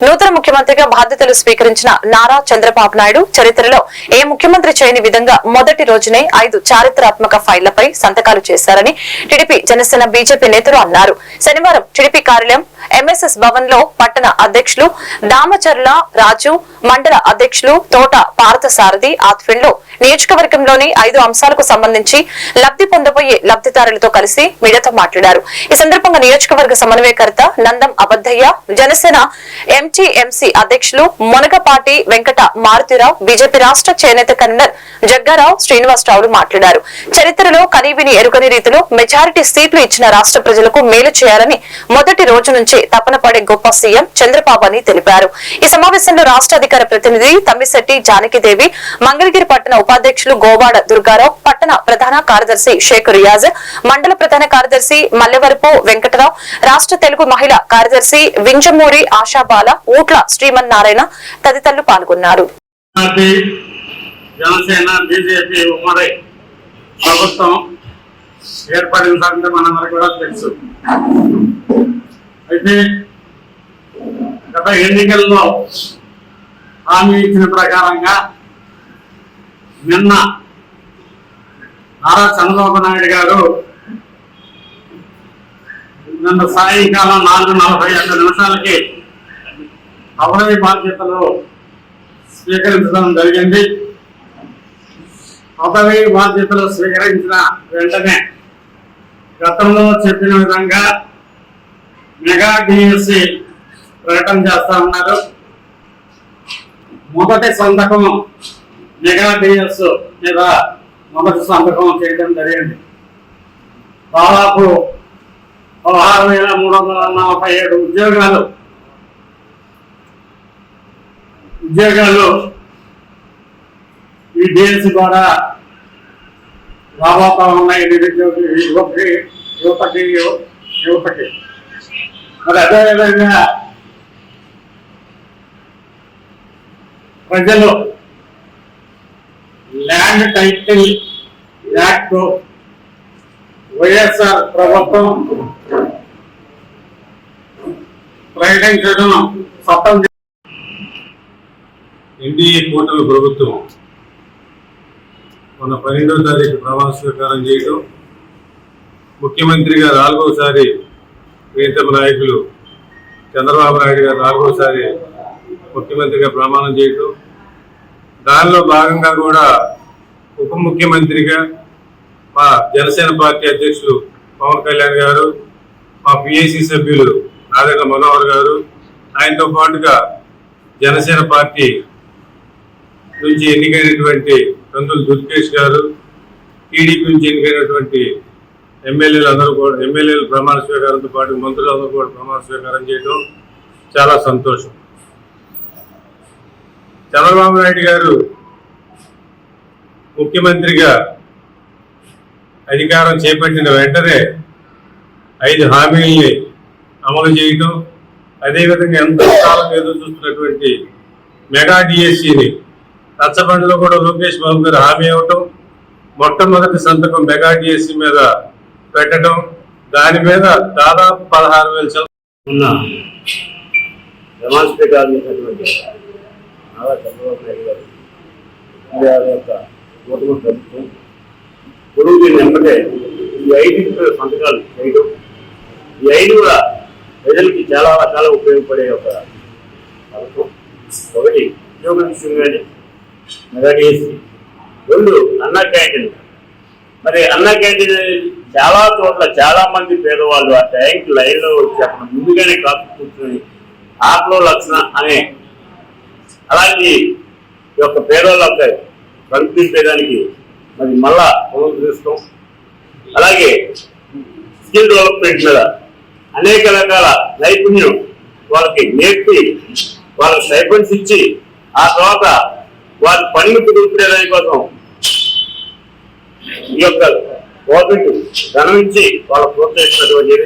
నూతన ముఖ్యమంత్రిగా బాధ్యతలు స్వీకరించిన నారా చంద్రబాబు నాయుడు చరిత్రలో ఏ ముఖ్యమంత్రి చేయని విధంగా మొదటి రోజునే ఐదు చారిత్రాత్మక ఫైళ్ళపై సంతకాలు చేశారని టీడీపీ జనసేన బీజేపీ నేతలు అన్నారు. శనివారం టీడీపీ కార్యాలయం ఎంఎస్ఎస్ భవన్లో పట్టణ అధ్యక్షులు దామచర్ల రాజు మండల అధ్యక్షులు తోట పార్థసారథి ఆధ్వర్యంలో నియోజకవర్గంలోని ఐదు అంశాలకు సంబంధించి లబ్ధి పొందబోయే లబ్ధిదారులతో కలిసి మీడియాతో మాట్లాడారు. ఈ సందర్భంగా నియోజకవర్గ సమన్వయకర్త నందం అబద్దయ్య జనసేన ఎంటీఎంసీ అధ్యక్షులు మునగపాటి వెంకట మారుతిరావు బీజేపీ రాష్ట్ర చేనేత కన్వీనర్ జగ్గారావు శ్రీనివాసరావులు మాట్లాడారు. చరిత్రలో కనీవిని ఎరుగని రీతిలో మెజారిటీ సీట్లు ఇచ్చిన రాష్ట్ర ప్రజలకు మేలు చేయాలని మొదటి రోజు నుంచి తపన పడే గొప్ప సీఎం చంద్రబాబు అని తెలిపారు. ఈ సమావేశంలో రాష్ట్ర అధికార ప్రతినిధి తమ్మిశెట్టి జానకిదేవి మంగళగిరి పట్టణ ఉపాధ్యక్షులు గోవాడ దుర్గారావు పట్టణ ప్రధాన కార్యదర్శి షేక్ రియాజ్ మండల ప్రధాన కార్యదర్శి మల్లెవరపు వెంకటరావు రాష్ట్ర తెలుగు మహిళా కార్యదర్శి వింజమూరి ఆశాబాల ఊట్ల శ్రీమన్నారాయణ తదితరులు పాల్గొన్నారు. జనసేన బీజేపీ ఉమ్మడి ప్రభుత్వం ఏర్పడిన సంగతి మనందరికీ కూడా తెలుసు. అయితే గత ఎన్నికల్లో హామీ ఇచ్చిన ప్రకారంగా నిన్న నారా చంద్రబాబు నాయుడు గారు నిన్న సాయంకాలం నాలుగు నలభై ఐదు నిమిషాలకి అవరవి బాధ్యతలు స్వీకరించడం జరిగింది. పదవి బాధ్యతలు స్వీకరించిన వెంటనే గతంలో చెప్పిన విధంగా మెగా డిఎస్సి ప్రకటన చేస్తా ఉన్నారు. మొదటి సంతకం మెగా డిఎస్ మీద మొదటి సంతకం చేయడం జరిగింది. దాదాపు పదహారు వేల మూడు వందల నలభై ఏడు ఉద్యోగాలు. ఉద్యోగాలు ఈ డిఎస్సి ద్వారా రాబోతా ఉన్నాయి. నిరుద్యోగి యువకి యువతకి యువతకి. మరి అదేవిధంగా ప్రజలు ల్యాండ్ టైటిల్ యాక్ట్ వైఎస్ఆర్ ప్రభుత్వం ప్రకటించడం చట్టం ఎన్డీఏ కూటమి ప్రభుత్వం మన పన్నెండో తారీఖు ప్రమాణ స్వీకారం చేయడం ముఖ్యమంత్రిగా నాలుగోసారి ప్రియతమ నాయకులు చంద్రబాబు నాయుడు గారు నాలుగోసారి ముఖ్యమంత్రిగా ప్రమాణం చేయటం. దానిలో భాగంగా కూడా ఉప ముఖ్యమంత్రిగా మా జనసేన పార్టీ అధ్యక్షులు పవన్ కళ్యాణ్ గారు మా పిఐసి సభ్యులు నాదెండ్ల మనోహర్ గారు ఆయనతో పాటుగా జనసేన పార్టీ నుంచి ఎన్నికైనటువంటి కందులు దుర్గేష్ గారు టీడీపీ నుంచి ఎన్నికైనటువంటి ఎమ్మెల్యేలు అందరూ కూడా ఎమ్మెల్యేలు ప్రమాణ స్వీకారంతో పాటు మంత్రులు అందరూ కూడా ప్రమాణ స్వీకారం చేయడం చాలా సంతోషం. చంద్రబాబు నాయుడు గారు ముఖ్యమంత్రిగా అధికారం చేపట్టిన వెంటనే ఐదు హామీల్ని అమలు చేయటం అదేవిధంగా ఎంతో కాలం ఎదురు చూస్తున్నటువంటి మెగా డిఎస్సిని రచ్చబండలో కూడా లోకేష్ బాబు గారు హామీ ఇవ్వటం మొట్టమొదటి సంతకం మెగా డిఎస్సి మీద పెట్టడం దాని మీద దాదాపు పదహారు వేల చదువు ఉన్న డెమాన్స్ట్రేట్ చేసినటువంటి నారా చంద్రబాబు నాయుడు గారు వారి యొక్క కూటమి ప్రభుత్వం పొరుగు దీన్ని వెంబడే ఈ ఐదు సంతకాలు చేయడం ఈ ఐదు కూడా ప్రజలకి చాలా రకాల ఉపయోగపడే ఒక పథకం. ఒకటి ఉద్యోగ విషయం కానీ మెగా డిఎస్సి రెండు అన్నా క్యాంటీన్ మరి అన్న క్యాంటీన్ చాలా చోట్ల చాలా మంది పేదవాళ్ళు ఆ ట్యాంక్ లైన్లో వచ్చి అక్కడ ముందుగానే కాపు కూర్చొని ఆటలో లక్షణ అనే అలాంటి ఈ యొక్క పేదవాళ్ళకి కనిపించేదానికి మరి మళ్ళా పునరుద్ధరిస్తాం అలాగే స్కిల్ డెవలప్మెంట్ మీద అనేక రకాల నైపుణ్యం వాళ్ళకి నేర్పి వాళ్ళకి స్టైపెండ్స్ ఇచ్చి ఆ తర్వాత వారి పనులు కుదుర్చుకునే కోసం ఈ యొక్క గవర్నమెంట్ ధనం ఇచ్చి వాళ్ళ ప్రోత్సహిస్తున్నటువంటి